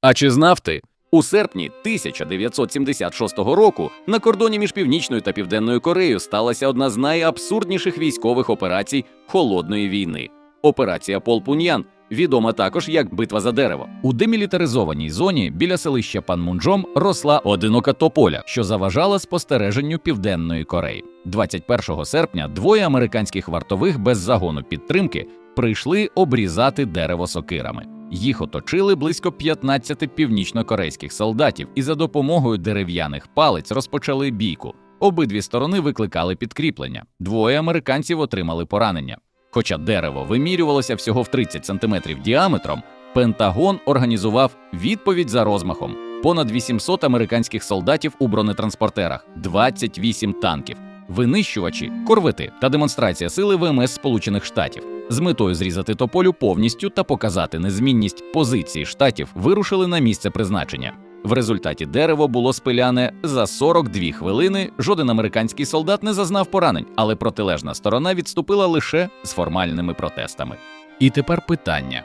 А чи знав ти? У серпні 1976 року на кордоні між Північною та Південною Кореєю сталася одна з найабсурдніших військових операцій холодної війни операція Полпуньян, відома також як битва за дерево. У демілітаризованій зоні біля селища Панмунджом росла одинока тополя, що заважала спостереженню Південної Кореї. 21 серпня двоє американських вартових без загону підтримки прийшли обрізати дерево сокирами. Їх оточили близько 15 північнокорейських солдатів і за допомогою дерев'яних палиць розпочали бійку. Обидві сторони викликали підкріплення. Двоє американців отримали поранення. Хоча дерево вимірювалося всього в 30 сантиметрів діаметром, Пентагон організував відповідь за розмахом: понад 800 американських солдатів у бронетранспортерах, 28 танків, винищувачі, корвети та демонстрація сили ВМС Сполучених Штатів. З метою зрізати тополю повністю та показати незмінність позиції штатів вирушили на місце призначення. В результаті дерево було спиляне за 42 хвилини. Жоден американський солдат не зазнав поранень, але протилежна сторона відступила лише з формальними протестами. І тепер питання: